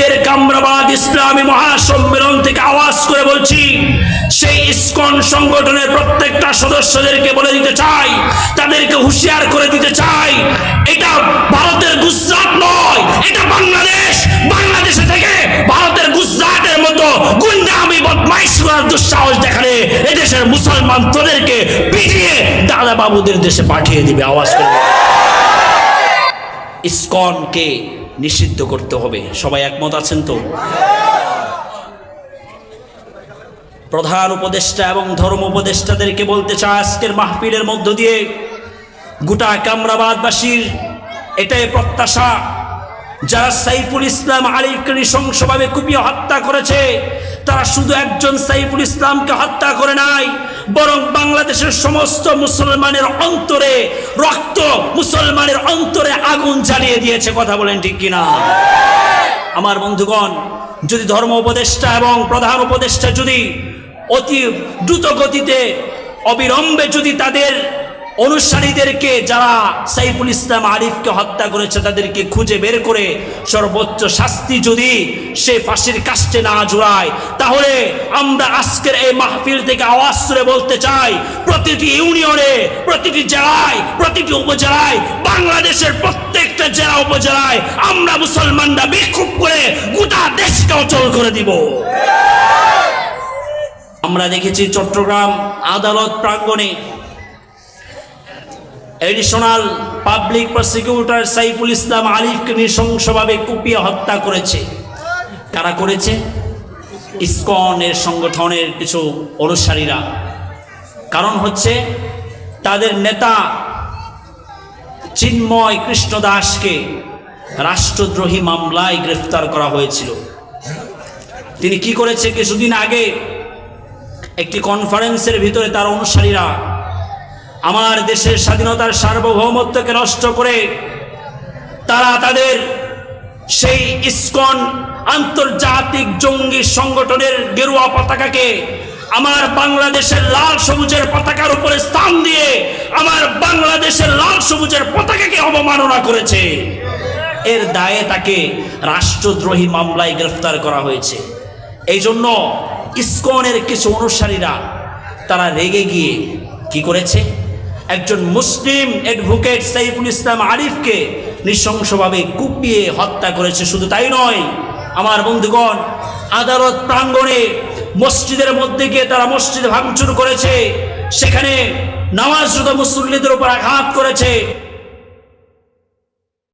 আজকের কামরাবাদ ইসলামী মহাসম্মেলন থেকে আওয়াজ করে বলছি, সেই ইসকন সংগঠনের প্রত্যেকটা সদস্যদেরকে বলে দিতে চাই, তাদেরকে হুঁশিয়ার করে দিতে চাই, এটা ভারতের গুজরাট নয়, এটা বাংলাদেশ। বাংলাদেশে থেকে ভারতের গুজরাটের মতো গুন্ডামি, বদমাইশ করার দুঃসাহস দেখালে এদেশের মুসলমান তোদেরকে পিটিয়ে দাদা বাবুদের দেশে পাঠিয়ে দিবে। আওয়াজ করে ইসকনকে নিষিদ্ধ করতে হবে। সবাই একমত আছেন তো? প্রধান উপদেষ্টা এবং ধর্ম উপদেষ্টাদেরকে বলতে চায় আজকের মাহফিলের মধ্য দিয়ে গোটা কামরাবাদবাসীর এটাই প্রত্যাশা। যারা সাইফুল ইসলাম আলিফকে নৃশংসভাবে কুপিয়ে হত্যা করেছে, তারা শুধু একজন সাইফুল ইসলামকে হত্যা করে নাই বরং বাংলাদেশের সমস্ত মুসলমানের অন্তরে, রক্ত মুসলমানের অন্তরে আগুন জ্বালিয়ে দিয়েছে, কথা বলেন ঠিক কিনা? আমার বন্ধুগণ, যদি ধর্ম উপদেষ্টা এবং প্রধান উপদেষ্টা যদি অতি দ্রুত গতিতে অবিলম্বে যদি তাদের অনুসারীদেরকে, যারা সাইফুল ইসলাম আরিফকে হত্যা করেছে, তাদেরকে খুঁজে বের করে, সর্বোচ্চ শাস্তি যদি সে ফাঁসির কাস্টে না জোড়ায় তাহলে আমরা আজকের এই মাহফিল থেকে আওয়াজ করে বলতে চাই, প্রতিটি ইউনিয়নে, প্রতিটি জেলায়, প্রতিটি উপজেলায়, বাংলাদেশের প্রত্যেকটা জেলা উপজেলায় আমরা মুসলমানরা বিক্ষোভ করে গোটা দেশকে অচল করে দিব। আমরা দেখেছি চট্টগ্রাম আদালত প্রাঙ্গণে additional public prosecutor Saiful Islam আলিফকে নৃশংসভাবে কুপিয়ে হত্যা করেছে। কারা করেছে? ইসকনের সংগঠনের কিছু অনুসারীরা। কারণ হচ্ছে তাদের নেতা চিন্ময় কৃষ্ণ দাসকে রাষ্ট্রদ্রোহী মামলায় গ্রেফতার করা হয়েছিল। তিনি কি করেছে কিছুদিন আগে একটি কনফারেন্সের ভিতরে তার অনুসারীরা আমার দেশের স্বাধীনতার সার্বভৌমত্বকে নষ্ট করে তারা তাদের সেই ইস্কন আন্তর্জাতিক জঙ্গি সংগঠনের গেরুয়া পতাকাকে আমার বাংলাদেশের লাল সবুজের পতাকার উপরে স্থান দিয়ে আমার বাংলাদেশের লাল সবুজের পতাকাকে অবমাননা করেছে। এর দায়ে তাকে রাষ্ট্রদ্রোহী মামলায় গ্রেফতার করা হয়েছে। এই জন্য ইস্কনের কিছু অনুসারীরা তারা রেগে গিয়ে কি করেছে? একজন মুসলিম অ্যাডভোকেট সাইফুল ইসলাম আরিফকে নৃশংসভাবে কুপিয়ে হত্যা করেছে। শুধু তাই নয়, আমার বন্ধুগণ, আদালত প্রাঙ্গণে মসজিদের মধ্যে গিয়ে তারা মসজিদ ভাঙচুর করেছে। সেখানে নামাজরত মুসল্লিদের উপর আঘাত করেছে।